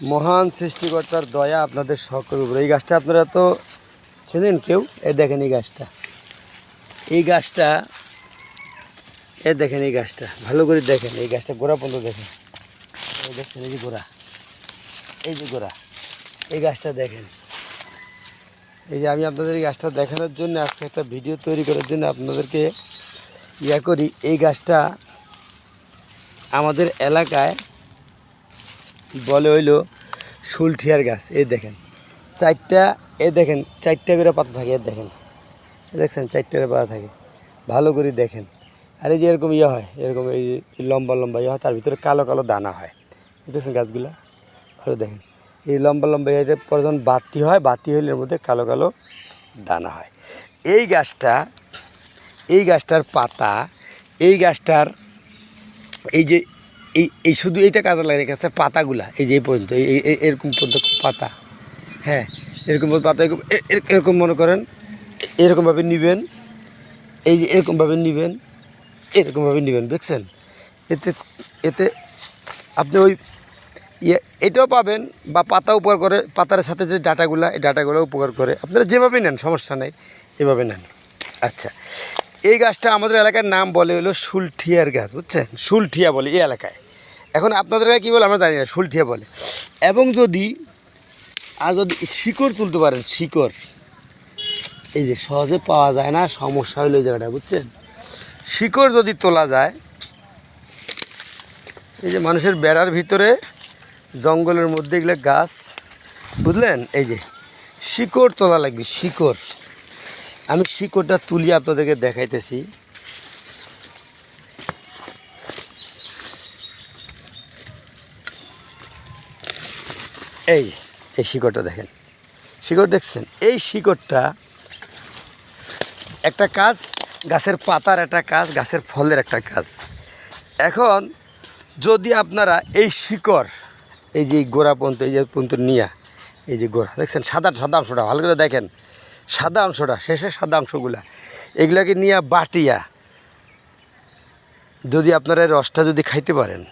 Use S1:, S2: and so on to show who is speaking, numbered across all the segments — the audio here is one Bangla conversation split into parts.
S1: মহান সৃষ্টিকর্তার দয়া আপনাদের সকলের উপরে। এই গাছটা আপনারা তো চেনেন কেউ? এ দেখেন এই গাছটা। এই গাছটা এ দেখেন এই গাছটা। ভালো করে দেখেন, এই গাছটা গোড়া পর্যন্ত দেখেন। এই দেখছেন এই যে গোড়া। এই যে গোড়া। এই গাছটা দেখেন। এই যে আমি আপনাদের এই গাছটা দেখানোর জন্য আজকে একটা ভিডিও তৈরি করার জন্য আপনাদেরকে ইয়া করি। এই গাছটা আমাদের এলাকায় বলে হইল শুলঠিয়ার গাছ, এই দেখেন। চারটা এ দেখেন, চারটা করে পাতা থাকে এ দেখেন। দেখছেন, চারটা করে পাতা থাকে। ভালো করে দেখেন। আর এই যে এরকম ইয়ে হয়, এরকম এই লম্বা লম্বা ইয়ে হয়, তার ভিতরে কালো কালো দানা হয়। দেখছেন গাছগুলা? ভালো দেখেন। এই লম্বা লম্বা এটা পরে যখন বাতি হয়, বাতি হইলে এর মধ্যে কালো কালো দানা হয়। এই গাছটা, এই গাছটার পাতা, এই গাছটার, এই যে এই এই শুধু এইটা কাজে লাগে গেছে পাতাগুলা, এই যে এই পর্যন্ত, এই এরকম পর্যন্ত পাতা। হ্যাঁ এরকম পাতা, এরকম এরকম মনে করেন, এরকমভাবে নিবেন, এই যে এরকমভাবে নিবেন এরকমভাবে নিবেন, দেখছেন? এতে এতে আপনি ওই ইয়ে এটাও পাবেন বা পাতা উপকার করে, পাতার সাথে যে ডাটাগুলো, এই ডাটাগুলো উপকার করে। আপনারা যেভাবে নেন, সমস্যা নেই, এভাবে নেন। আচ্ছা এই গাছটা আমাদের এলাকার নাম বলে হলো শুলঠিয়ার গাছ, বুঝছেন? শুলঠিয়া বলে এই এলাকায়। এখন আপনাদের কী বলে আমরা জানি না, শুলঠিয়া বলে। এবং যদি, আর যদি শিকড় তুলতে পারেন, শিকড়, এই যে সহজে পাওয়া যায় না, সমস্যা হলো এই জায়গাটা, বুঝছেন? শিকড় যদি তোলা যায়, এই যে মানুষের বেড়ার ভিতরে, জঙ্গলের মধ্যে এগুলো গাছ, বুঝলেন? এই যে, শিকড় তোলা লাগবে, শিকড়। আমি শিকড়টা তুলি আপনাদেরকে দেখাইতেছি। এই এই শিকড়টা দেখেন। শিকড় দেখছেন? এই শিকড়টা একটা কাজ, গাছের পাতার একটা কাজ, গাছের ফলের একটা কাজ। এখন যদি আপনারা এই শিকড়, এই যে গোড়া পর্যন্ত, এই যে পর্যন্ত নিয়া, এই যে গোড়া, দেখছেন? সাদা সাদা অংশটা, ভালো করে দেখেন। সাদা অংশটা শেষের সাদা অংশগুলা। এগুলাকে নিয়ে বাটিয়া। যদি আপনারা রসটা যদি খাইতে পারেন,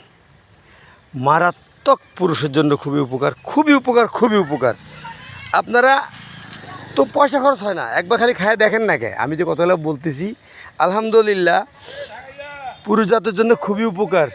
S1: মারাত্মক পুরুষের জন্য খুবই উপকার খুবই উপকার খুবই উপকার। আপনারা তো পয়সা খরচ হয় না, একবার খালি খায় দেখেন না কে। আমি যে কথাগুলো বলতেছি, আলহামদুলিল্লাহ পুরুষ জাতের জন্য খুবই উপকার।